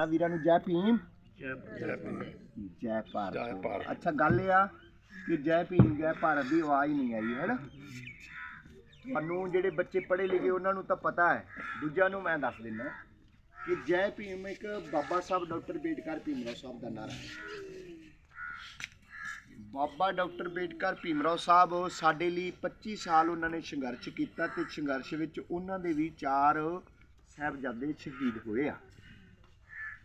ਨਾ ਵੀਰਾਂ ਨੂੰ ਜੈ ਭੀਮ। ਜੈ ਜੈ ਜੈ ਭਾਰਤ। ਅੱਛਾ ਗੱਲ ਇਹ ਆ ਕਿ ਜੈ ਭੀਮ ਜੈ ਭਾਰਤ ਦੀ ਆਵਾਜ਼ ਨਹੀਂ ਆਈ ਹੈ ਨਾ ਜਿਹੜੇ ਬੱਚੇ ਪੜ੍ਹੇ ਲਿਖੇ ਉਹਨਾਂ ਨੂੰ ਤਾਂ ਪਤਾ ਹੈ। ਦੂਜਿਆਂ ਨੂੰ ਮੈਂ ਦੱਸ ਦਿੰਦਾ ਕਿ ਜੈ ਭੀਮ ਇੱਕ ਬਾਬਾ ਸਾਹਿਬ ਡਾਕਟਰ ਬੇਟਕਰ ਭੀਮਰਾਓ ਸਾਹਿਬ ਦਾ ਨਾਰਾ ਹੈ। ਬਾਬਾ ਡਾਕਟਰ ਬੇਟਕਰ ਭੀਮਰਾਓ ਸਾਹਿਬ ਸਾਡੇ ਲਈ 25 ਸਾਲ ਉਹਨਾਂ ਨੇ ਸੰਘਰਸ਼ ਕੀਤਾ ਤੇ ਸੰਘਰਸ਼ ਵਿੱਚ ਉਹਨਾਂ ਦੇ ਵੀ ਚਾਰ ਸਾਹਿਬਜ਼ਾਦੇ ਸ਼ਹੀਦ ਹੋਏ ਆ।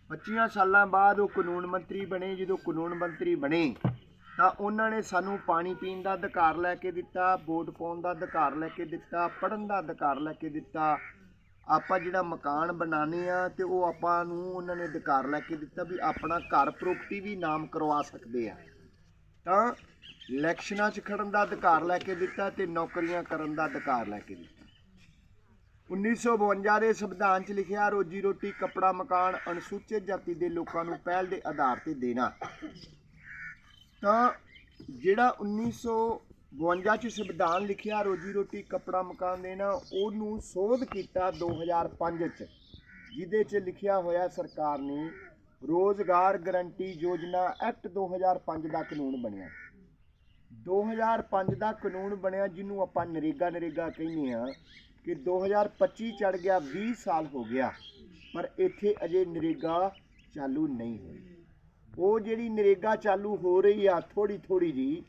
25 ਸਾਲਾਂ ਬਾਅਦ ਉਹ ਕਾਨੂੰਨ ਮੰਤਰੀ ਬਣੇ। ਜਦੋਂ ਕਾਨੂੰਨ ਮੰਤਰੀ ਬਣੇ, ਤਾਂ ਉਹਨਾਂ ਨੇ ਸਾਨੂੰ ਪਾਣੀ ਪੀਣ ਦਾ ਅਧਿਕਾਰ ਲੈ ਕੇ ਦਿੱਤਾ, ਵੋਟ ਪਾਉਣ ਦਾ ਅਧਿਕਾਰ ਲੈ ਕੇ ਦਿੱਤਾ, ਪੜ੍ਹਨ ਦਾ ਅਧਿਕਾਰ ਲੈ ਕੇ ਦਿੱਤਾ। ਆਪਾਂ ਜਿਹੜਾ ਮਕਾਨ ਬਣਾਣੇ ਆ ਤੇ ਉਹ ਆਪਾਂ ਨੂੰ ਉਹਨਾਂ ਨੇ ਅਧਿਕਾਰ ਲੈ ਕੇ ਦਿੱਤਾ ਵੀ ਆਪਣਾ ਘਰ ਪ੍ਰੋਪਰਟੀ ਵੀ ਨਾਮ ਕਰਵਾ ਸਕਦੇ ਆ। ਤਾਂ ਇਲੈਕਸ਼ਨਾਂ 'ਚ ਖੜਨ ਦਾ ਅਧਿਕਾਰ ਲੈ ਕੇ ਦਿੱਤਾ ਤੇ ਨੌਕਰੀਆਂ ਕਰਨ ਦਾ ਅਧਿਕਾਰ ਲੈ ਕੇ ਦਿੱਤਾ। 1952 ਦੇ ਸੰਵਿਧਾਨ 'ਚ ਲਿਖਿਆ, ਰੋਜੀ ਰੋਟੀ, ਕੱਪੜਾ, ਮਕਾਨ ਅਨੁਸੂਚਿਤ ਜਾਤੀ ਦੇ ਲੋਕਾਂ ਨੂੰ ਪਹਿਲ ਦੇ ਆਧਾਰ ਤੇ ਦੇਣਾ। ਤਾਂ ਜਿਹੜਾ 1952 'ਚ ਸੰਵਿਧਾਨ ਲਿਖਿਆ, ਰੋਜੀ ਰੋਟੀ, ਕੱਪੜਾ, ਮਕਾਨ ਦੇਣਾ, ਉਹਨੂੰ ਸੋਧ ਕੀਤਾ 2005 'ਚ, ਜਿਹਦੇ 'ਚ ਲਿਖਿਆ ਹੋਇਆ ਸਰਕਾਰ ਨੇ ਰੋਜ਼ਗਾਰ ਗਰੰਟੀ ਯੋਜਨਾ ਐਕਟ 2005 ਦਾ ਕਾਨੂੰਨ ਬਣਿਆ। 2005 ਦਾ ਕਾਨੂੰਨ ਬਣਿਆ, ਜਿਹਨੂੰ ਆਪਾਂ ਨਰੇਗਾ ਨਰੇਗਾ ਕਹਿੰਦੇ ਆ ਕਿ 2025 ਚੜ ਗਿਆ 20 ਸਾਲ ਹੋ ਗਿਆ, ਪਰ ਇੱਥੇ ਅਜੇ ਨਰੇਗਾ ਚਾਲੂ ਨਹੀਂ ਹੋਈ। ਉਹ ਜਿਹੜੀ ਨਰੇਗਾ ਚਾਲੂ ਹੋ ਰਹੀ ਆ ਥੋੜੀ ਥੋੜੀ ਜੀ,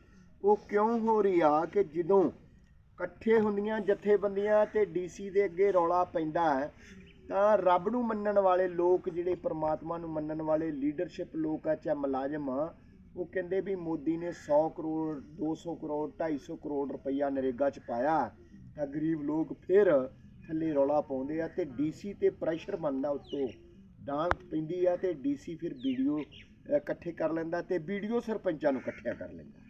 ਉਹ ਕਿਉਂ ਹੋ ਰਹੀ ਆ ਕਿ ਜਦੋਂ ਇਕੱਠੇ ਹੁੰਦੀਆਂ ਜਥੇਬੰਦੀਆਂ ਤੇ ਡੀਸੀ ਦੇ ਅੱਗੇ ਰੌਲਾ ਪੈਂਦਾ ਹੈ, ਤਾਂ ਰੱਬ ਨੂੰ ਮੰਨਣ ਵਾਲੇ ਲੋਕ, ਜਿਹੜੇ ਪ੍ਰਮਾਤਮਾ ਨੂੰ ਮੰਨਣ ਵਾਲੇ ਲੀਡਰਸ਼ਿਪ ਲੋਕ ਆ ਚਾਹੇ ਮੁਲਾਜ਼ਮ ਆ, ਉਹ ਕਹਿੰਦੇ ਵੀ ਮੋਦੀ ਨੇ 100 ਕਰੋੜ 200 ਕਰੋੜ 250 ਕਰੋੜ ਰੁਪਈਆ ਨਰੇਗਾ ਚ ਪਾਇਆ। ਤਾਂ ਗਰੀਬ ਲੋਕ ਫਿਰ ਥੱਲੇ ਰੌਲਾ ਪਾਉਂਦੇ ਆ ਤੇ ਡੀਸੀ ਤੇ ਪ੍ਰੈਸ਼ਰ ਬਣਦਾ ਉੱਤੋਂ। ਡਾਂਗ ਪੈਂਦੀ ਆ ਤੇ ਡੀਸੀ ਫਿਰ ਵੀਡੀਓ ਇਕੱਠੇ ਕਰ ਲੈਂਦਾ ਤੇ ਵੀਡੀਓ ਸਰਪੰਚਾਂ ਨੂੰ ਇਕੱਠਿਆਂ ਕਰ ਲੈਂਦਾ।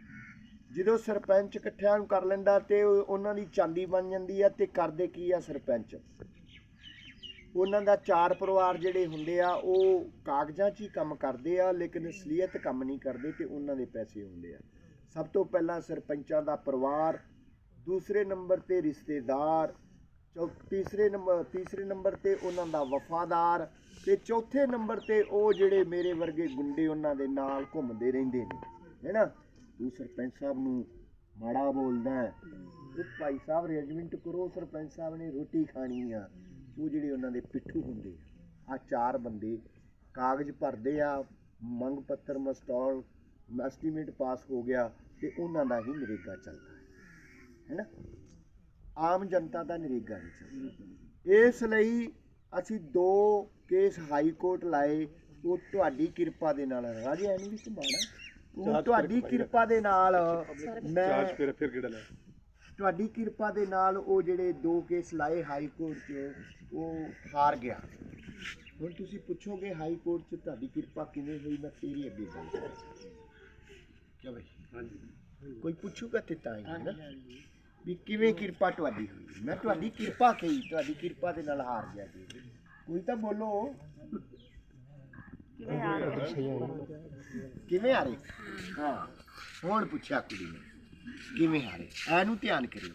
ਜਦੋਂ ਸਰਪੰਚ ਇਕੱਠਿਆਂ ਨੂੰ ਕਰ ਲੈਂਦਾ ਤੇ ਉਹਨਾਂ ਦੀ ਚਾਂਦੀ ਬਣ ਜਾਂਦੀ ਆ ਤੇ ਕਰਦੇ ਕੀ ਆ ਸਰਪੰਚ? ਉਹਨਾਂ ਦਾ ਚਾਰ ਪਰਿਵਾਰ ਜਿਹੜੇ ਹੁੰਦੇ ਆ, ਉਹ ਕਾਗਜ਼ਾਂ 'ਚ ਹੀ ਕੰਮ ਕਰਦੇ ਆ, ਲੇਕਿਨ ਅਸਲੀਅਤ ਕੰਮ ਨਹੀਂ ਕਰਦੇ ਤੇ ਉਹਨਾਂ ਦੇ ਪੈਸੇ ਹੁੰਦੇ ਆ। ਸਭ ਤੋਂ ਪਹਿਲਾਂ ਸਰਪੰਚਾਂ ਦਾ ਪਰਿਵਾਰ ਦੂਸਰੇ ਨੰਬਰ ਤੇ ਰਿਸ਼ਤੇਦਾਰ, ਚੌ, ਤੀਸਰੇ ਨੰਬਰ ਤੀਸਰੇ ਨੰਬਰ ਤੇ ਉਹਨਾਂ ਦਾ ਵਫਾਦਾਰ ਤੇ ਚੌਥੇ ਨੰਬਰ ਤੇ ਉਹ ਜਿਹੜੇ ਮੇਰੇ ਵਰਗੇ ਗੁੰਡੇ ਉਹਨਾਂ ਦੇ ਨਾਲ ਘੁੰਮਦੇ ਰਹਿੰਦੇ ਨੇ ਹੈਨਾ ਤੂੰ ਸਰਪੰਚ ਸਾਹਿਬ ਨੂੰ ਮਾੜਾ ਬੋਲਦਾ ਹੈ। ਉਹ ਭਾਈ ਸਾਹਿਬ ਰੈਜੀਮੈਂਟ ਕਰੋ, ਸਰਪੰਚ ਸਾਹਿਬ ਨੇ ਰੋਟੀ ਖਾਣੀ ਆ। ਉਹ ਜਿਹੜੇ ਉਹਨਾਂ ਦੇ ਪਿੱਠੂ ਹੁੰਦੇ ਆ, ਆਹ ਚਾਰ ਬੰਦੇ ਕਾਗਜ਼ ਭਰਦੇ ਆ, ਮੰਗ ਪੱਤਰ ਮਸਟਾਲ ਐਸਟੀਮੇਟ ਪਾਸ ਹੋ ਗਿਆ ਤੇ ਉਹਨਾਂ ਦਾ ਹੀ ਨਰੇਗਾ ਚੱਲਦਾ। ਹੈਨਾ? ਆਮ ਜਨਤਾ ਦਾ ਨਰੇਗਾ ਚੱਲਦਾ ਇਸ ਲਈ ਅਸੀਂ ਦੋ ਕੇਸ ਹਾਈ ਕੋਰਟ ਲਾਏ ਉਹ ਤੁਹਾਡੀ ਕਿਰਪਾ ਦੇ ਨਾਲ ਰਾਜੇ ਐਨੀ ਵੀ ਸੰਭਾਣਾ ਉਹ ਤੁਹਾਡੀ ਕਿਰਪਾ ਦੇ ਨਾਲ ਮੈਂ ਫਿਰ ਫਿਰ ਕਿਹੜਾ ਲੈ ਤੁਹਾਡੀ ਕਿਰਪਾ ਦੇ ਨਾਲ ਉਹ ਜਿਹੜੇ ਦੋ ਕੇਸ ਲਾਏ ਹਾਈ ਕੋਰਟ 'ਚ ਉਹ ਹਾਰ ਗਿਆ। ਹੁਣ ਤੁਸੀਂ ਪੁੱਛੋਗੇ ਹਾਈ ਕੋਰਟ 'ਚ ਤੁਹਾਡੀ ਕਿਰਪਾ ਕਿਵੇਂ ਹੋਈ ਮੈਂ ਤੇਰੀ ਅੱਗੇ ਗੱਲ ਕਰਾਂ ਕਿਆ ਬਈ? ਹਾਂਜੀ। ਕੋਈ ਪੁੱਛੂਗਾ ਤੇ ਤਾਂ ਹੈ ਨਾ ਵੀ ਕਿਵੇਂ ਕਿਰਪਾ ਤੁਹਾਡੀ ਹੋਈ? ਮੈਂ ਤੁਹਾਡੀ ਕਿਰਪਾ ਕਹੀ ਤੁਹਾਡੀ ਕਿਰਪਾ ਦੇ ਨਾਲ ਹਾਰ ਗਿਆ ਜੀ। ਕੋਈ ਤਾਂ ਬੋਲੋ। ਕਿਵੇਂ ਹਾਰੇ ਹਾਂ। ਹੁਣ ਪੁੱਛਿਆ ਕੁੜੀ ਨੇ ਕਿਵੇਂ ਹਾਰੇ? ਐਨੂੰ ਧਿਆਨ ਕਰਿਓ।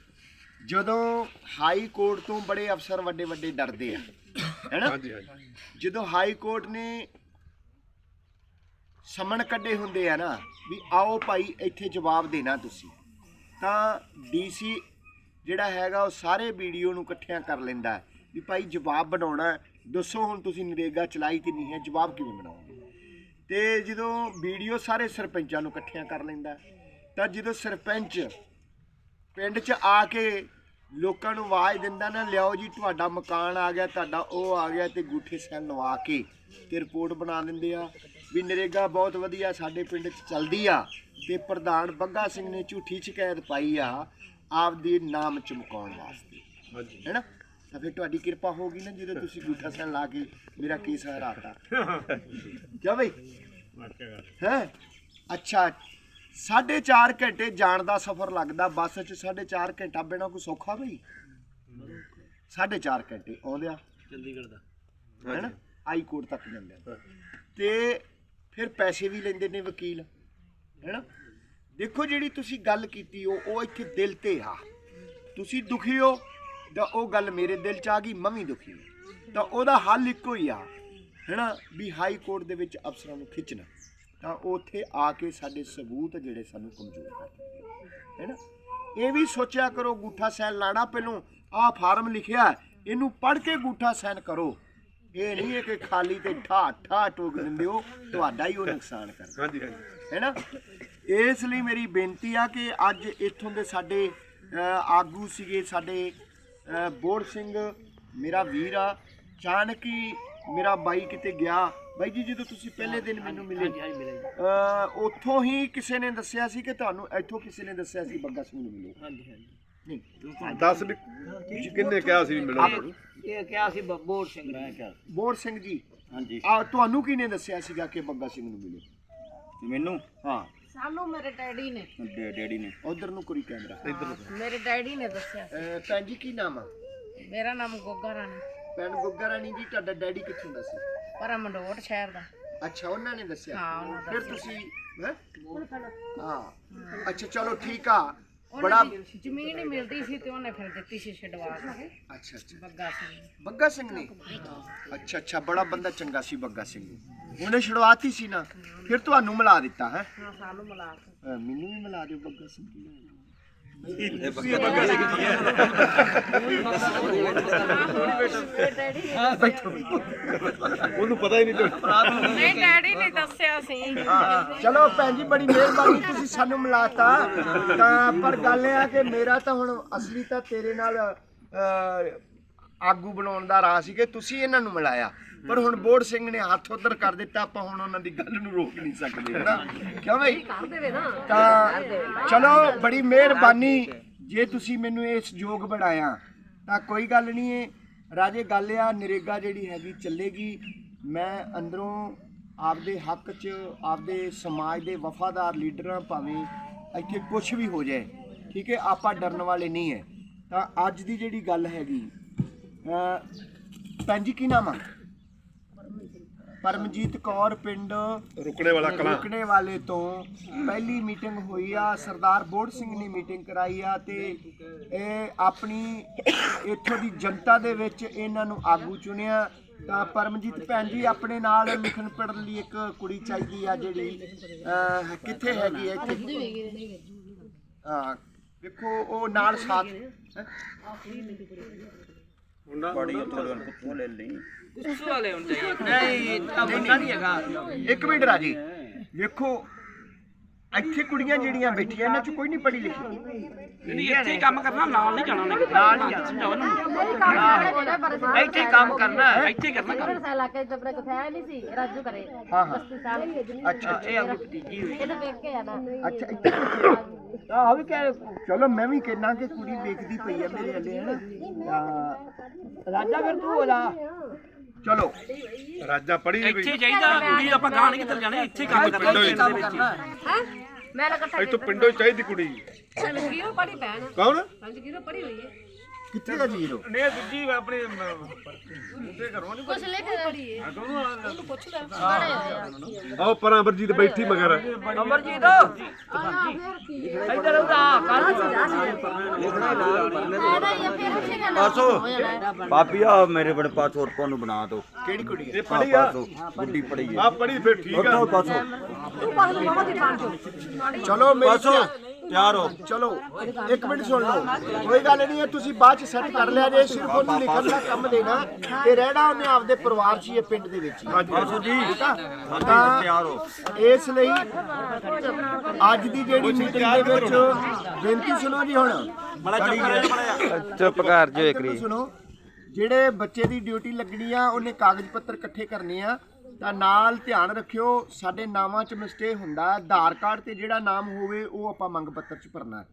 ਜਦੋਂ ਹਾਈ ਕੋਰਟ ਤੋਂ ਬੜੇ ਅਫਸਰ ਵੱਡੇ ਵੱਡੇ ਡਰਦੇ ਆ ਹੈਨਾ? ਹਾਂਜੀ ਹਾਂਜੀ। ਜਦੋਂ ਹਾਈ ਕੋਰਟ ਨੇ ਸਮਣ ਕੱਢੇ ਹੁੰਦੇ ਆ ਨਾ ਵੀ ਆਓ ਭਾਈ ਇੱਥੇ ਜਵਾਬ ਦੇਣਾ ਤੁਸੀਂ। ਤਾਂ ਡੀਸੀ ਜਿਹੜਾ ਹੈਗਾ ਉਹ ਸਾਰੇ ਵੀਡੀਓ ਨੂੰ ਇਕੱਠਿਆਂ ਕਰ ਲੈਂਦਾ ਹੈ ਵੀ ਭਾਈ ਜਵਾਬ ਬਣਾਉਣਾ ਦੱਸੋ ਹੁਣ ਤੁਸੀਂ ਨਰੇਗਾ ਚਲਾਈ ਕਿ ਨਹੀਂ ਹੈ, ਜਵਾਬ ਕਿਵੇਂ ਬਣਾਓਗੇ? ਤੇ ਜਦੋਂ ਵੀਡੀਓ ਸਾਰੇ ਸਰਪੰਚਾਂ ਨੂੰ ਇਕੱਠਿਆਂ ਕਰ ਲੈਂਦਾ ਤਾਂ ਜਦੋਂ ਸਰਪੰਚ ਪਿੰਡ 'ਚ ਆ ਕੇ ਲੋਕਾਂ ਨੂੰ ਆਵਾਜ਼ ਦਿੰਦਾ ਨਾ, ਲਿਆਓ ਜੀ, ਤੁਹਾਡਾ ਮਕਾਨ ਆ ਗਿਆ, ਤੁਹਾਡਾ ਉਹ ਆ ਗਿਆ ਤੇ ਗੂਠੇ ਸੈਨ ਲਵਾ ਕੇ ਤੇ ਰਿਪੋਰਟ ਬਣਾ ਦਿੰਦੇ ਆ ਵੀ ਨਰੇਗਾ ਬਹੁਤ ਵਧੀਆ ਸਾਡੇ ਪਿੰਡ 'ਚ ਚੱਲਦੀ ਆ। ਤੇ ਪ੍ਰਧਾਨ ਬੱਗਾ ਸਿੰਘ ਨੇ ਝੂਠੀ ਸ਼ਿਕਾਇਤ ਪਾਈ ਆ ਆਪਦੇ ਨਾਮ ਚਮਕਾਉਣ ਵਾਸਤੇ। ਹਾਂਜੀ। ਹੈਨਾ ਤਾਂ ਫਿਰ ਤੁਹਾਡੀ ਕਿਰਪਾ ਹੋਗੀ ਨਾ ਜਦੋਂ ਤੁਸੀਂ ਗੂਠਾ ਸੈਨ ਲਾ ਕੇ ਮੇਰਾ ਕੇਸ ਹਰਾਤਾ। ਕਿਉਂ ਬਈ? ਹੈ? ਅੱਛਾ ਸਾਢੇ ਚਾਰ ਘੰਟੇ ਜਾਣ ਦਾ ਸਫ਼ਰ ਲੱਗਦਾ ਬੱਸ 'ਚ ਸਾਢੇ ਚਾਰ ਘੰਟਾ ਬਿਨਾ ਕੋਈ ਸੌਖਾ ਬਈ? ਸਾਢੇ ਚਾਰ ਘੰਟੇ ਆਉਂਦਿਆ। ਚੰਡੀਗੜ੍ਹ ਦਾ। ਹੈਨਾ ਹਾਈ ਕੋਰਟ ਤੱਕ ਜਾਂਦੇ ਆ। ਤੇ ਫਿਰ ਪੈਸੇ ਵੀ ਲੈਂਦੇ ਨੇ ਵਕੀਲ। ਹੈਨਾ ਦੇਖੋ ਜਿਹੜੀ ਤੁਸੀਂ ਗੱਲ ਕੀਤੀ, ਉਹ ਉਹ ਇੱਥੇ ਦਿਲ ਤੇ ਆ। ਤੁਸੀਂ ਦੁਖੀ ਹੋ, ਤਾਂ ਉਹ ਗੱਲ ਮੇਰੇ ਦਿਲ ਚ ਆ ਗਈ ਮੈਂ ਵੀ ਦੁਖੀ ਹਾਂ ਤਾਂ ਉਹਦਾ ਹੱਲ ਇੱਕੋ ਹੀ ਆ ਹੈਨਾ ਵੀ ਹਾਈ ਕੋਰਟ ਦੇ ਵਿੱਚ ਅਫਸਰਾਂ ਨੂੰ ਖਿੱਚਣਾ। ਤਾਂ ਉੱਥੇ ਆ ਕੇ ਸਾਡੇ ਸਬੂਤ ਜਿਹੜੇ ਸਾਨੂੰ ਕਮਜ਼ੋਰ ਕਰ ਦਿੰਦੇ ਹੈਨਾ ਇਹ ਵੀ ਸੋਚਿਆ ਕਰੋ, ਗੂਠਾ ਸੈਨ ਲਾਣਾ ਪਹਿਲੋਂ। ਆਹ ਫਾਰਮ ਲਿਖਿਆ, ਇਹਨੂੰ ਪੜ੍ਹ ਕੇ ਗੂਠਾ ਸੈਨ ਕਰੋ। ਇਹ ਨਹੀਂ ਹੈ ਕਿ ਖਾਲੀ ਤੇ ਠਾ ਠਾ ਟੋਕ ਦਿੰਦੇ ਹੋ ਤੁਹਾਡਾ ਹੀ ਉਹ ਨੁਕਸਾਨ ਕਰਦਾ। ਹਾਂਜੀ ਹਾਂਜੀ। ਹੈਨਾ ਇਸ ਲਈ ਮੇਰੀ ਬੇਨਤੀ ਆ ਕਿ ਅੱਜ ਇੱਥੋਂ ਦੇ ਸਾਡੇ ਆਗੂ ਸੀਗੇ ਸਾਡੇ ਬੋੜ ਸਿੰਘ ਮੇਰਾ ਵੀਰ ਆ। ਅਚਾਨਕ ਹੀ ਮੇਰਾ ਬਾਈ ਕਿਤੇ ਗਿਆ। ਬਾਈ ਜੀ ਜਦੋਂ ਤੁਸੀਂ ਪਹਿਲੇ ਦਿਨ ਮੈਨੂੰ ਮਿਲੇ ਉੱਥੋਂ ਹੀ ਕਿਸੇ ਨੇ ਦੱਸਿਆ ਸੀ ਕਿ ਤੁਹਾਨੂੰ ਇੱਥੋਂ ਕਿਸੇ ਨੇ ਦੱਸਿਆ ਸੀ ਬੱਗਾ ਸਿੰਘ ਨੂੰ ਮਿਲੋ। ਹਾਂਜੀ ਹਾਂਜੀ। ਦੱਸ ਵੀ ਕਿੰਨੇ ਕਿਹਾ ਸੀ ਵੀ ਮਿਲੋ ਇਹ ਕਿਹਾ ਸੀ ਬੋੜ ਸਿੰਘ ਨੇ। ਕਿਹਾ ਬੋੜ ਸਿੰਘ ਜੀ। ਹਾਂਜੀ। ਆ ਤੁਹਾਨੂੰ ਕਿਹਨੇ ਦੱਸਿਆ ਸੀਗਾ ਕਿ ਬੱਗਾ ਸਿੰਘ ਨੂੰ ਮਿਲੋ? ਮੈਨੂੰ? ਹਾਂ। ਸਾਨੂੰ ਮੇਰੇ ਡੈਡੀ ਨੇ। ਡੇ- ਡੈਡੀ ਨੇ। ਉਧਰ ਨੂੰ ਕੁੜੀ ਕੈਮਰਾ। ਮੇਰੇ ਡੈਡੀ ਨੇ ਦੱਸਿਆ। ਅ, ਭੈਣ ਜੀ ਕੀ ਨਾਮ ਆ? ਮੇਰਾ ਨਾਮ ਗੋਗਾ ਰਾਣੀ। ਭੈਣ ਗੁੱਗਾ ਰਾਣੀ ਜੀ ਤੁਹਾਡਾ ਡੈਡੀ ਕਿੱਥੋਂ ਦਾ ਸੀ? ਪਰ ਮੰਡੋਟ ਸ਼ਹਿਰ ਦਾ। ਅੱਛਾ ਉਹਨਾਂ ਨੇ ਦੱਸਿਆ? ਹਾਂ ਉਹਨਾਂ ਦਾ ਫਿਰ ਤੁਸੀਂ ਹੈਂ? ਹਾਂ। ਅੱਛਾ ਚਲੋ ਠੀਕ ਆ। ਬੜਾ ਜ਼ਮੀਨ ਹੀ ਮਿਲਦੀ ਸੀ ਤੇ ਉਹਨੇ ਫਿਰ ਦਿੱਤੀ ਸੀ ਛਡਵਾ ਕੇ। ਅੱਛਾ ਅੱਛਾ। ਬੱਗਾ ਸਿੰਘ ਨੇ। ਬੱਗਾ ਸਿੰਘ ਨੇ? ਅੱਛਾ ਅੱਛਾ ਬੜਾ ਬੰਦਾ ਚੰਗਾ ਸੀ ਬੱਗਾ ਸਿੰਘ। ਉਹਨੇ ਛੁਡਵਾਤੀ ਸੀ ਨਾ ਫਿਰ ਤੁਹਾਨੂੰ ਮਿਲਾ ਦਿੱਤਾ ਹੈ? ਹਾਂ ਸਾਨੂੰ ਮਿਲਾ ਮੈਨੂੰ ਵੀ ਮਿਲਾ ਦਿਓ ਬੱਗਾ ਸਿੰਘ ਨੇ ਉਹਨੂੰ ਪਤਾ ਹੀ ਨਹੀਂ ਤੇ ਨਹੀਂ ਡੈਡੀ ਨੇ ਦੱਸਿਆ ਸੀ। ਚਲੋ ਭੈਣ ਜੀ ਬੜੀ ਮਿਹਰਬਾਨੀ ਤੁਸੀਂ ਸਾਨੂੰ ਮਿਲਾਤਾ। ਤਾਂ ਪਰ ਗੱਲ ਇਹ ਆ ਕਿ ਮੇਰਾ ਤਾਂ ਹੁਣ ਅਸਲੀ ਤਾਂ ਤੇਰੇ ਨਾਲ ਅਹ, ਆਗੂ ਬਣਾਉਣ ਦਾ ਰਾਹ ਸੀ ਕਿ ਤੁਸੀਂ ਇਹਨਾਂ ਨੂੰ ਮਿਲਾਇਆ। ਪਰ ਹੁਣ ਬੋੜ ਸਿੰਘ ਨੇ ਹੱਥ ਉਧਰ ਕਰ ਦਿੱਤਾ ਆਪਾਂ ਹੁਣ ਉਹਨਾਂ ਦੀ ਗੱਲ ਨੂੰ ਰੋਕ ਨਹੀਂ ਸਕਦੇ ਹੈਨਾ? ਕਿਉਂ ਬਈ? ਤਾਂ ਚਲੋ ਬੜੀ ਮਿਹਰਬਾਨੀ। ਜੇ ਤੁਸੀਂ ਮੈਨੂੰ ਇਸ ਯੋਗ ਬਣਾਇਆ ਤਾਂ ਕੋਈ ਗੱਲ ਨਹੀਂ ਹੈ ਰਾਜੇ ਗੱਲ ਆ ਨਰੇਗਾ ਜਿਹੜੀ ਹੈਗੀ ਚੱਲੇਗੀ। ਮੈਂ ਅੰਦਰੋਂ ਆਪਦੇ ਹੱਕ 'ਚ ਆਪਦੇ ਸਮਾਜ ਦੇ ਵਫਾਦਾਰ ਲੀਡਰਾਂ ਭਾਵੇਂ ਇੱਥੇ ਕੁਝ ਵੀ ਹੋ ਜਾਏ ਠੀਕ ਹੈ ਆਪਾਂ ਡਰਨ ਵਾਲੇ ਨਹੀਂ ਹੈ ਤਾਂ ਅੱਜ ਦੀ ਜਿਹੜੀ ਗੱਲ ਹੈਗੀ ਭੈਣ ਜੀ ਕੀ ਨਾਮ ਆ? ਪਰਮਜੀਤ ਕੌਰ ਪਿੰਡ ਰੁਕਣੇ ਵਾਲਾ ਕਲਾਂ। ਰੁਕਣੇ ਵਾਲੇ ਤੋਂ ਪਹਿਲੀ ਮੀਟਿੰਗ ਹੋਈ ਆ। ਸਰਦਾਰ ਬੋੜ ਸਿੰਘ ਨੇ ਮੀਟਿੰਗ ਕਰਾਈ ਆ ਤੇ ਇਹ ਆਪਣੀ ਇੱਥੋਂ ਦੀ ਜਨਤਾ ਦੇ ਵਿੱਚ ਇਹਨਾਂ ਨੂੰ ਆਗੂ ਚੁਣਿਆ। ਤਾਂ ਪਰਮਜੀਤ ਭੈਣ ਜੀ ਆਪਣੇ ਨਾਲ ਲਿਖਣ ਪੜਨ ਲਈ ਇੱਕ ਕੁੜੀ ਚਾਹੀਦੀ ਆ ਜਿਹੜੀ ਕਿੱਥੇ ਹੈਗੀ ਹੈ ਹਾਂ ਵੇਖੋ ਉਹ ਨਾਲ ਸਾਥ? ਬੜੀ ਉੱਥੋਂ ਦੇ ਪੁੱਛੋ ਲੈ ਲਈ। ਕੁੱਸੂ ਵਾਲੇ ਹੁੰਦੇ ਨਹੀਂ ਤਾਂ ਮੁੰਡਾ ਨਹੀਂ ਹੈਗਾ। ਇੱਕ ਮਿੰਟ ਰਾਜੀ। ਵੇਖੋ ਇੱਥੇ ਕੁੜੀਆਂ ਜਿਹੜੀਆਂ ਬੈਠੀਆਂ ਇਹਨਾਂ ਚ ਕੋਈ ਨਹੀਂ ਪੜ੍ਹੀ ਲਿਖੀ। ਨਹੀਂ ਇੱਥੇ ਹੀ ਕੰਮ ਕਰਨਾ ਨਾਲ ਨਹੀਂ ਜਾਣਾ ਉਹਨੇ। ਨਾਲ ਨਹੀਂ ਜਾਣਾ। ਸਮਝਾਓ ਨਾ। ਇੱਥੇ ਹੀ ਕੰਮ ਕਰਨਾ ਹੈ ਇੱਥੇ ਹੀ ਕਰਨਾ। ਕੰਮ। ਸਾਲਾ ਕੇ ਜਬਰੇ ਕੋ ਨਹੀਂ ਸੀ ਰਾਜੂ ਕਰੇ ਹਾਂ ਹਾਂ। ਅੱਛਾ ਇਹ ਆਪਣੀ ਭਤੀਜੀ ਹੋਈ। ਇਹਨੂੰ ਵੇਖ ਕੇ ਆਣਾ ਅੱਛਾ ਇੱਥੇ ਆਹ ਵੀ ਕਹਿ ਚਲੋ ਮੈਂ ਵੀ ਕਹਿਣਾ ਕਿ ਕੁੜੀ ਵੇਖਦੀ ਪਈ ਆ ਮੇਰੇ ਹਲੇ ਹੈ ਤਾਂ ਰਾਜਾ ਫਿਰ ਤੂੰ ਹੋ ਜਾ। ਚਲੋ ਰਾਜਾ ਪੜੀ ਨਹੀਂ ਇੱਥੇ ਕੋਈ ਚਾਹੀਦਾ ਕੁੜੀ ਆਪਾਂ ਗਾਂ ਨਹੀਂ ਕਿੱਧਰ ਜਾਣਾ? ਇੱਥੇ ਕੰਮ ਕਰਨਾ ਪਿੰਡੋਂ ਹੀ। ਦੇ ਵਿੱਚ। ਹੈ? ਮੈਂ ਇੱਥੋਂ ਪਿੰਡੋਂ ਹੀ ਚਾਹੀਦੀ ਕੁੜੀ। ਪੜੀ ਪੈਣ ਕੌਣ? ਸੰਜੀਰੋ ਪੜੀ ਹੋਈ ਹੈ। ਕਿੱਥੇ ਆ ਜੀਰੋ ਨੇ ਦੂਜੀ ਆਪਣੀ ਕੁਛ ਲਿਖ ਪੜੀ ਹੈ ਉਹਨੂੰ ਪੁੱਛ ਲੈ। ਆਓ ਪਰਾਂ ਅਮਰਜੀਤ ਬੈਠੀ ਮਗਰ। ਅਮਰਜੀਤ। ਇੱਧਰ ਉਹਦਾ ਕੱਲ ਪਾਸੋ। ਪਾਪੀ ਆ ਮੇਰੇ ਬੜੇ ਪਾਸੋ ਉੱਪਰ ਨੂੰ ਬਣਾ ਦੋ? ਕਿਹੜੀ ਕੁੜੀ ਹੈ? ਇਹ ਪੜੀ ਆ। ਪਾਸੋ ਗੁੱਡੀ ਪੜੀ ਹੈ। ਆ ਪੜੀ ਫਿਰ ਠੀਕ ਆ। ਪਾਸੋ? ਚਲੋ ਮੇਰੀ ਪਾਸੋ। ਤਿਆਰ ਹੋ। ਚਲੋ ਇੱਕ ਮਿੰਟ ਸੁਣ ਲਓ। ਕੋਈ ਗੱਲ ਨਹੀਂ ਹੈ ਤੁਸੀਂ ਬਾਅਦ ਚ ਸੈੱਟ ਕਰ ਲਿਆ ਜੇ ਸਿਰਫ ਉਹਨੂੰ ਲਿਖਣ ਦਾ ਕੰਮ ਦੇਣਾ ਤੇ ਰਹਿਣਾ ਉਹਨੇ ਆਪਦੇ ਪਰਿਵਾਰ 'ਚ ਹੀ ਹੈ ਪਿੰਡ ਦੇ ਵਿੱਚ ਹੀ। ਪਾਸੋ ਜੀ ਤਾਂ ਤਿਆਰ ਹੋ। ਇਸ ਲਈ ਅੱਜ ਦੀ ਜਿਹੜੀ ਮੀਟਿੰਗ ਦੇ ਵਿੱਚ ਬੇਨਤੀ ਸੁਣੋ ਜੀ ਹੁਣ। ਚੁੱਪ ਕਰ ਜੋ ਇੱਧਰ ਸੁਣੋ ਜਿਹੜੇ ਬੱਚੇ ਦੀ ਡਿਊਟੀ ਲੱਗਣੀ ਆ ਉਹਨੇ ਕਾਗਜ਼ ਪੱਤਰ ਇਕੱਠੇ ਕਰਨੇ ਆ। ਤਾਂ ਨਾਲ ਧਿਆਨ ਰੱਖਿਓ, ਸਾਡੇ ਨਾਵਾਂ 'ਚ ਮਿਸਟੇਕ ਹੁੰਦਾ ਆਧਾਰ ਕਾਰਡ ਤੇ ਜਿਹੜਾ ਨਾਮ ਹੋਵੇ, ਉਹ ਆਪਾਂ ਮੰਗ ਪੱਤਰ 'ਚ ਭਰਨਾ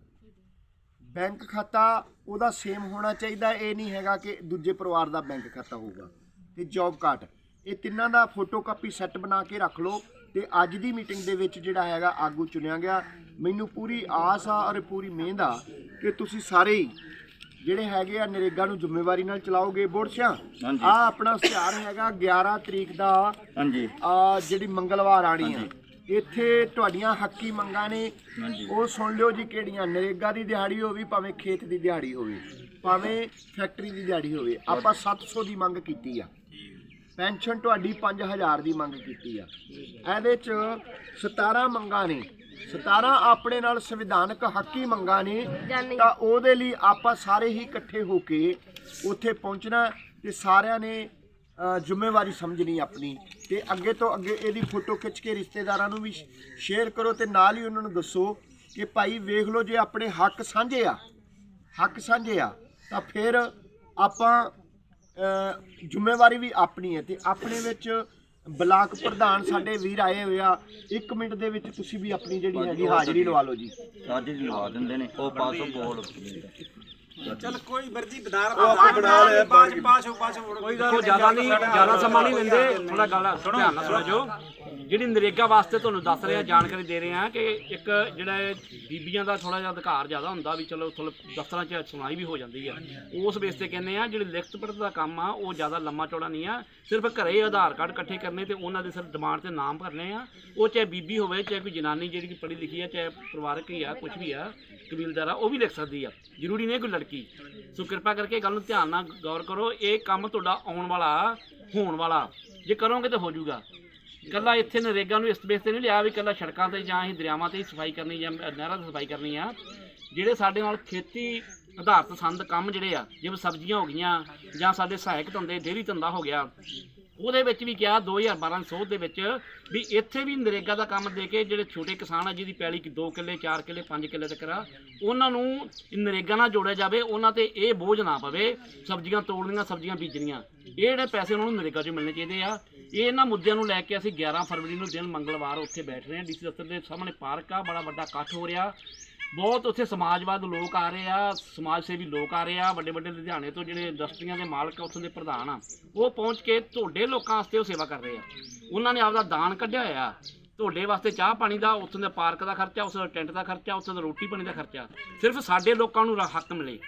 ਬੈਂਕ ਖਾਤਾ, ਉਹਦਾ ਸੇਮ ਹੋਣਾ ਚਾਹੀਦਾ ਇਹ ਨਹੀਂ ਹੈਗਾ ਕਿ ਦੂਜੇ ਪਰਿਵਾਰ ਦਾ ਬੈਂਕ ਖਾਤਾ ਹੋਊਗਾ। ਤੇ ਜੌਬ ਕਾਰਡ ਇਹ ਤਿੰਨਾਂ ਦਾ ਫੋਟੋਕਾਪੀ ਸੈੱਟ ਬਣਾ ਕੇ ਰੱਖ ਲਓ। ਤੇ ਅੱਜ ਦੀ ਮੀਟਿੰਗ ਦੇ ਵਿੱਚ ਜਿਹੜਾ ਹੈਗਾ, ਆਗੂ ਚੁਣਿਆ ਗਿਆ। ਮੈਨੂੰ ਪੂਰੀ ਆਸ ਆ ਔਰ ਪੂਰੀ ਮਿਹਨਤ ਆ ਕਿ ਤੁਸੀਂ ਸਾਰੇ ਹੀ ਜਿਹੜੇ ਹੈਗੇ ਆ ਨਰੇਗਾ ਨੂੰ ਜ਼ਿੰਮੇਵਾਰੀ ਨਾਲ ਚਲਾਓਗੇ ਹਾਂਜੀ। ਆ ਆਪਣਾ ਇਸ਼ਤਿਹਾਰ ਹੈਗਾ 11 ਤਰੀਕ ਦਾ। ਹਾਂਜੀ। ਆ ਜਿਹੜੀ ਮੰਗਲਵਾਰ ਆਣੀ ਆ। ਇੱਥੇ ਤੁਹਾਡੀਆਂ ਹੱਕੀ ਮੰਗਾਂ ਨੇ। ਉਹ ਸੁਣ ਲਿਓ ਜੀ ਕਿਹੜੀਆਂ। ਨਰੇਗਾ ਦੀ ਦਿਹਾੜੀ ਹੋਵੇ ਭਾਵੇਂ ਖੇਤ ਦੀ ਦਿਹਾੜੀ ਹੋਵੇ ਭਾਵੇਂ ਫੈਕਟਰੀ ਦੀ ਦਿਹਾੜੀ ਹੋਵੇ ਆਪਾਂ 700 ਦੀ ਮੰਗ ਕੀਤੀ ਆ। ਪੈਨਸ਼ਨ ਤੁਹਾਡੀ 5000 ਦੀ ਮੰਗ ਕੀਤੀ ਆ। ਇਹਦੇ ਚ 17 ਮੰਗਾਂ ਨੇ। 17 ਆਪਣੇ ਨਾਲ ਸੰਵਿਧਾਨਕ ਹੱਕੀ ਮੰਗਾਂ ਨੇ ਤਾਂ ਉਹਦੇ ਲਈ ਆਪਾਂ ਸਾਰੇ ਹੀ ਇਕੱਠੇ ਹੋ ਕੇ ਉੱਥੇ ਪਹੁੰਚਣਾ ਤੇ ਸਾਰਿਆਂ ਨੇ ਜ਼ਿੰਮੇਵਾਰੀ ਸਮਝਣੀ ਆਪਣੀ। ਤੇ ਅੱਗੇ ਤੋਂ ਅੱਗੇ ਇਹਦੀ ਫੋਟੋ ਖਿੱਚ ਕੇ ਰਿਸ਼ਤੇਦਾਰਾਂ ਨੂੰ ਵੀ ਸ਼ੇਅਰ ਕਰੋ ਤੇ ਨਾਲ ਹੀ ਉਹਨਾਂ ਨੂੰ ਦੱਸੋ ਕਿ ਭਾਈ ਵੇਖ ਲਓ ਜੇ ਆਪਣੇ ਹੱਕ ਸਾਂਝੇ ਆ ਹੱਕ ਸਾਂਝੇ ਆ ਤਾਂ ਫਿਰ ਆਪਾਂ ਜ਼ਿੰਮੇਵਾਰੀ ਵੀ ਆਪਣੀ ਹੈ ਤੇ ਆਪਣੇ ਵਿੱਚ ਬਲਾਕ ਪ੍ਰਧਾਨ ਸਾਡੇ ਵੀਰ ਆਏ ਹੋਏ ਆ 1 ਮਿੰਟ ਦੇ ਵਿੱਚ ਤੁਸੀਂ ਵੀ ਆਪਣੀ ਜਿਹੜੀ ਹੈਗੀ ਹਾਜ਼ਰੀ ਲਵਾ ਲਓ ਜੀ। ਅੱਜ ਲਵਾ ਦਿੰਦੇ ਨੇ ਉਹ ਪਾਸੋਂ ਬੋਲ। ਦੇਖੋ ਜ਼ਿਆਦਾ ਨਹੀਂ ਜ਼ਿਆਦਾ ਸਮਾਂ ਨਹੀਂ ਲੈਂਦੇ ਥੋੜਾ ਗੱਲ ਧਿਆਨ ਨਾਲ ਸੁਣੋ ਜੋ। ਜਿਹੜੀ ਨਰੇਗਾ ਵਾਸਤੇ ਤੁਹਾਨੂੰ ਦੱਸ ਰਿਹਾ, ਜਾਣਕਾਰੀ ਦੇ ਰਹੇ ਹਾਂ ਕਿ ਇੱਕ ਜਿਹੜਾ ਇਹ ਬੀਬੀਆਂ ਦਾ ਥੋੜਾ ਜਿਹਾ ਅਧਿਕਾਰ ਜ਼ਿਆਦਾ ਹੁੰਦਾ ਵੀ ਚਲੋ ਥੋੜਾ ਦਫ਼ਤਰਾਂ 'ਚ ਸੁਣਾਈ ਵੀ ਹੋ ਜਾਂਦੀ ਹੈ ਉਸ ਬੇਸ ਤੇ ਕਹਿੰਦੇ ਆ, ਜਿਹੜੀ ਲਿਖਤ ਪੜਤ ਦਾ ਕੰਮ ਆ, ਉਹ ਜ਼ਿਆਦਾ ਲੰਮਾ ਚੌੜਾ ਨਹੀਂ ਆ। ਸਿਰਫ ਘਰੇ ਆਧਾਰ ਕਾਰਡ ਇਕੱਠੇ ਕਰਨੇ ਤੇ ਉਹਨਾਂ ਦੇ ਸਿਰ ਡਿਮਾਂਡ ਤੇ ਨਾਮ ਭਰਨੇ ਆ। ਉਹ ਚਾਹੇ ਬੀਬੀ ਹੋਵੇ, ਚਾਹੇ ਕੋਈ ਜਨਾਨੀ ਜਿਹੜੀ ਕਿ ਪੜ੍ਹੀ ਲਿਖੀ ਆ, ਚਾਹੇ ਪਰਿਵਾਰਕ ਹੀ ਆ ਕੁਝ ਵੀ ਆ, ਕਬੀਲਦਾਰ ਆ, ਉਹ ਵੀ ਲਿਖ ਸਕਦੀ ਆ। ਜ਼ਰੂਰੀ ਨਹੀਂ ਕੋਈ ਲੜਕੀ। ਸੋ ਕਿਰਪਾ ਕਰਕੇ ਇਹ ਗੱਲ ਨੂੰ ਧਿਆਨ ਨਾਲ ਗੌਰ ਕਰੋ। ਇਹ ਕੰਮ ਤੁਹਾਡਾ ਆਉਣ ਵਾਲਾ, ਹੋਣ ਵਾਲਾ, ਜੇ ਕਰੋਗੇ ਤਾਂ ਹੋ ਜਾਊਗਾ। ਕੱਲਾ ਇੱਥੇ ਨਰੇਗਾ ਨੂੰ ਇਸ ਬੇਸ ਤੇ ਨਹੀਂ ਲਿਆ ਵੀ ਕੱਲਾ ਸੜਕਾਂ ਤੇ ਜਾਂ ਹੀ ਦਰਿਆਵਾਂ ਤੇ ਹੀ ਸਫ਼ਾਈ ਕਰਨੀ ਜਾਂ ਨਹਿਰਾਂ ਤੇ ਸਫ਼ਾਈ ਕਰਨੀ ਆ। ਜਿਹੜੇ ਸਾਡੇ ਨਾਲ ਖੇਤੀ ਆਧਾਰਿਤ ਸੰਦ ਕੰਮ ਜਿਹੜੇ ਆ, ਜਿਵੇਂ ਸਬਜ਼ੀਆਂ ਹੋ ਗਈਆਂ ਜਾਂ ਸਾਡੇ ਸਹਾਇਕ ਧੰਦੇ, ਡੇਅਰੀ ਧੰਦਾ ਹੋ ਗਿਆ ਉਹਦੇ ਵਿੱਚ ਵੀ ਕਿਹਾ 2012 ਸੋਧ ਦੇ ਵਿੱਚ ਵੀ ਇੱਥੇ ਵੀ ਨਰੇਗਾ ਦਾ ਕੰਮ ਦੇ ਕੇ ਜਿਹੜੇ ਛੋਟੇ ਕਿਸਾਨ ਆ, ਜਿਹਦੀ ਪੈਲੀ 2 ਕਿੱਲੇ 4 ਕਿੱਲੇ 5 ਕਿੱਲੇ ਤੱਕ ਆ, ਉਹਨਾਂ ਨੂੰ ਨਰੇਗਾ ਨਾਲ ਜੋੜਿਆ ਜਾਵੇ, ਉਹਨਾਂ ਤੇ ਇਹ ਬੋਝ ਨਾ ਪਵੇ, ਸਬਜ਼ੀਆਂ ਤੋੜਨੀਆਂ, ਸਬਜ਼ੀਆਂ ਬੀਜਣੀਆਂ। ਇਹ ਜਿਹੜੇ ਪੈਸੇ ਉਹਨਾਂ ਨੂੰ ਨਰੇਗਾ 'ਚੋਂ ਮਿਲਣੇ ਚਾਹੀਦੇ ਆ। ਇਹ ਇਹਨਾਂ ਮੁੱਦਿਆਂ ਨੂੰ ਲੈ ਕੇ ਅਸੀਂ 11 ਫਰਵਰੀ ਨੂੰ ਦਿਨ ਮੰਗਲਵਾਰ ਉੱਥੇ ਬੈਠ ਰਹੇ ਹਾਂ। ਡੀਸੀ ਦਫ਼ਤਰ ਦੇ ਸਾਹਮਣੇ ਪਾਰਕ ਆ, ਬੜਾ ਵੱਡਾ ਇਕੱਠ ਹੋ ਰਿਹਾ। ਬਹੁਤ ਉੱਥੇ ਸਮਾਜਵਾਦ ਲੋਕ ਆ ਰਹੇ ਆ, ਸਮਾਜ ਸੇਵੀ ਲੋਕ ਆ ਰਹੇ ਆ, ਵੱਡੇ ਵੱਡੇ ਲੁਧਿਆਣੇ ਤੋਂ ਜਿਹੜੇ ਇੰਡਸਟਰੀਆਂ ਦੇ ਮਾਲਕ ਆ, ਉੱਥੋਂ ਦੇ ਪ੍ਰਧਾਨ ਆ, ਉਹ ਪਹੁੰਚ ਕੇ ਤੁਹਾਡੇ ਲੋਕਾਂ ਵਾਸਤੇ ਉਹ ਸੇਵਾ ਕਰ ਰਹੇ ਆ। ਉਹਨਾਂ ਨੇ ਆਪਦਾ ਦਾਨ ਕੱਢਿਆ ਹੋਇਆ। ਤੁਹਾਡੇ ਵਾਸਤੇ ਚਾਹ ਪਾਣੀ ਦਾ, ਉੱਥੋਂ ਦੇ ਪਾਰਕ ਦਾ ਖਰਚਾ ਉਸ ਟੈਂਟ ਦਾ ਖਰਚਾ, ਉੱਥੋਂ ਦਾ ਰੋਟੀ ਪਾਣੀ ਦਾ ਖਰਚਾ। ਸਿਰਫ ਸਾਡੇ ਲੋਕਾਂ ਨੂੰ ਰ- ਹੱਕ ਮਿਲੇ।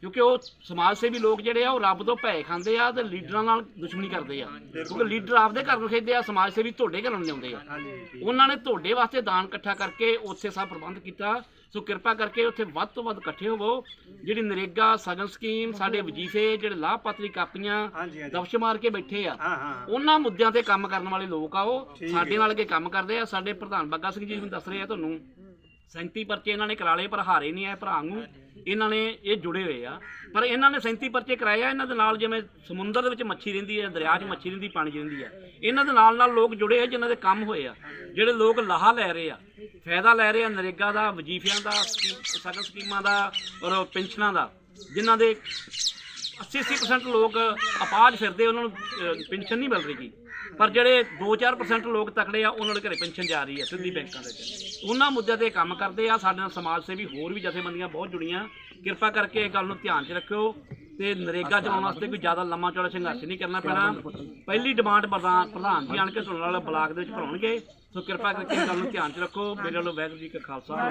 ਕਿਉਂਕਿ ਉਹ ਸਮਾਜ ਸੇਵੀ ਲੋਕ ਜਿਹੜੇ ਆ ਉਹ ਰੱਬ ਤੋਂ ਭੈ ਖਾਂਦੇ ਆ ਤੇ ਲੀਡਰਾਂ ਨਾਲ ਦੁਸ਼ਮਣੀ ਕਰਦੇ ਆ। ਕਿਉਂਕਿ ਲੀਡਰ ਆਪਦੇ ਘਰ ਨੂੰ ਖੇਡਦੇ ਆ ਸਮਾਜ ਸੇਵੀ ਤੁਹਾਡੇ ਘਰਾਂ ਨੂੰ ਲਿਆਉਂਦੇ ਆ। ਉਹਨਾਂ ਨੇ ਤੁਹਾਡੇ ਵਾਸਤੇ ਦਾਨ ਇਕੱਠਾ ਕਰਕੇ ਉੱਥੇ ਸਭ ਪ੍ਰਬੰਧ ਕੀਤਾ। ਸੋ ਕਿਰਪਾ ਕਰਕੇ ਉੱਥੇ ਵੱਧ ਤੋਂ ਵੱਧ ਇਕੱਠੇ ਹੋਵੋ। ਜਿਹੜੀ ਨਰੇਗਾ ਸਗਨ ਸਕੀਮ ਸਾਡੇ ਵਜੀਫੇ ਜਿਹੜੇ ਲਾਭਪਾਤਰੀ ਕਾਪੀਆਂ ਦਬਸ਼ ਮਾਰ ਕੇ ਬੈਠੇ ਆ। ਉਹਨਾਂ ਮੁੱਦਿਆਂ ਤੇ ਕੰਮ ਕਰਨ ਵਾਲੇ ਲੋਕ ਆ ਉਹ ਸਾਡੇ ਨਾਲ ਕੇ ਕੰਮ ਕਰਦੇ ਆ। ਸਾਡੇ ਪ੍ਰਧਾਨ ਬੱਗਾ ਸਿੰਘ ਜੀ ਨੂੰ ਦੱਸ ਰਹੇ ਆ ਤੁਹਾਨੂੰ। 37 ਪਰਚੇ ਇਹਨਾਂ ਨੇ ਕਰਾ ਲਏ ਪਰ ਹਾਰੇ ਨਹੀਂ ਆਏ ਭਰਾ ਨੂੰ। ਇਹਨਾਂ ਨੇ ਇਹ ਜੁੜੇ ਹੋਏ ਆ। ਪਰ ਇਹਨਾਂ ਨੇ 37 ਪਰਚੇ ਕਰਾਏ ਆ ਇਹਨਾਂ ਦੇ ਨਾਲ ਜਿਵੇਂ ਸਮੁੰਦਰ ਦੇ ਵਿੱਚ ਮੱਛੀ ਰਹਿੰਦੀ ਹੈ ਦਰਿਆ 'ਚ ਮੱਛੀ ਰਹਿੰਦੀ ਪਾਣੀ 'ਚ ਰਹਿੰਦੀ ਆ ਇਹਨਾਂ ਦੇ ਨਾਲ ਨਾਲ ਲੋਕ ਜੁੜੇ ਆ ਜਿਨ੍ਹਾਂ ਦੇ ਕੰਮ ਹੋਏ ਆ। ਜਿਹੜੇ ਲੋਕ ਲਾਹਾ ਲੈ ਰਹੇ ਆ ਫਾਇਦਾ ਲੈ ਰਹੇ ਆ ਨਰੇਗਾ ਦਾ ਵਜੀਫਿਆਂ ਦਾ ਸਗਨ ਸਕੀਮਾਂ ਦਾ ਔਰ ਪੈਨਸ਼ਨਾਂ ਦਾ ਜਿਨ੍ਹਾਂ ਦੇ 80-80% ਲੋਕ ਅਪਾਜ ਫਿਰਦੇ ਉਹਨਾਂ ਨੂੰ ਪੈਨਸ਼ਨ ਨਹੀਂ ਮਿਲ ਰਹੀ। ਪਰ ਜਿਹੜੇ 2-4% ਲੋਕ ਤਕੜੇ ਆ, ਉਹਨਾਂ ਦੇ ਘਰੇ ਪੈਨਸ਼ਨ ਜਾ ਰਹੀ ਹੈ ਸਿੱਧੀ ਬੈਂਕਾਂ ਦੇ ਵਿੱਚ। ਉਹਨਾਂ ਮੁੱਦਿਆਂ ਤੇ ਕੰਮ ਕਰਦੇ ਆ, ਸਾਡੇ ਨਾਲ ਸਮਾਜ ਸੇਵੀ ਹੋਰ ਵੀ ਜਥੇਬੰਦੀਆਂ ਬਹੁਤ ਜੁੜੀਆਂ। ਕਿਰਪਾ ਕਰਕੇ ਇਹ ਗੱਲ ਨੂੰ ਧਿਆਨ 'ਚ ਰੱਖਿਓ ਤੇ ਨਰੇਗਾ ਚਲਾਉਣ ਵਾਸਤੇ ਕੋਈ ਜ਼ਿਆਦਾ ਲੰਮਾ ਚੌੜਾ ਸੰਘਰਸ਼ ਨਹੀਂ ਕਰਨਾ ਪੈਣਾ। ਪਹਿਲੀ ਡਿਮਾਂਡ ਪ੍ਰਧਾਨ ਪ੍ਰਧਾਨ ਜੀ ਆਣ ਕੇ ਤੁਹਾਡੇ ਨਾਲ ਬਲਾਕ ਦੇ ਵਿੱਚ ਭਰਾਉਣਗੇ। ਸੋ ਕਿਰਪਾ ਕਰਕੇ ਇਸ ਗੱਲ ਨੂੰ ਧਿਆਨ 'ਚ ਰੱਖੋ। ਮੇਰੇ ਵੱਲੋਂ ਵਾਹਿਗੁਰੂ ਜੀ ਕਾ ਖਾਲਸਾ।